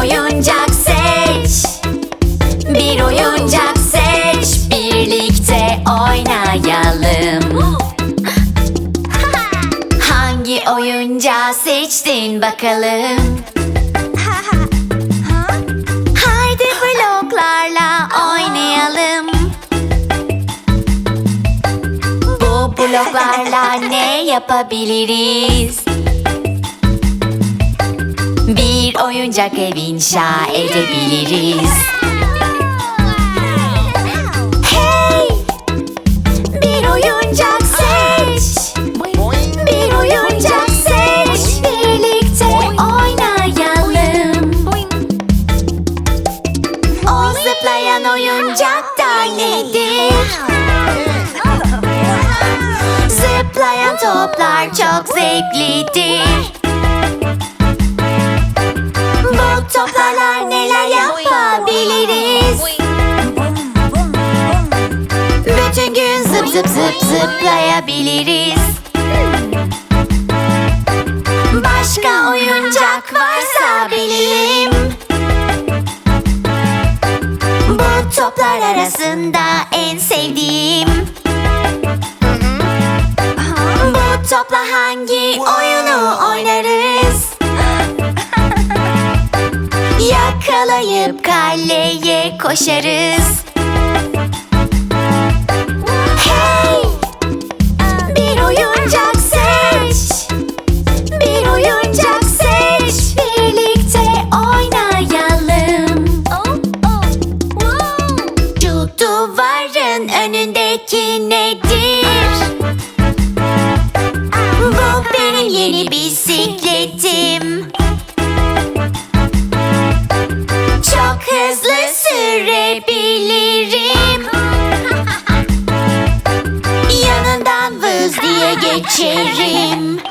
oyuncak seç. Bir oyuncak seç. Birlikte oynayalım. Hangi oyuncağı seçtin bakalım? Haydi bloklarla oynayalım. Bu bloklarla ne yapabiliriz? Oyuncak ev inşa edebiliriz. Hey! Bir oyuncak seç. Bir oyuncak seç. Birlikte oynayalım. O zıplayan oyuncak da nedir? Zıplayan toplar çok zevklidir. Zıp zıp zıp zıplayabiliriz. Başka oyuncak varsa bilelim. Bu toplar arasında en sevdiğim. Bu topla hangi oyunu oynarız? Yakalayıp kaleye koşarız. Duvarın önündeki nedir? Bu benim yeni bisikletim. Çok hızlı sürebilirim. Yanından vız diye geçerim.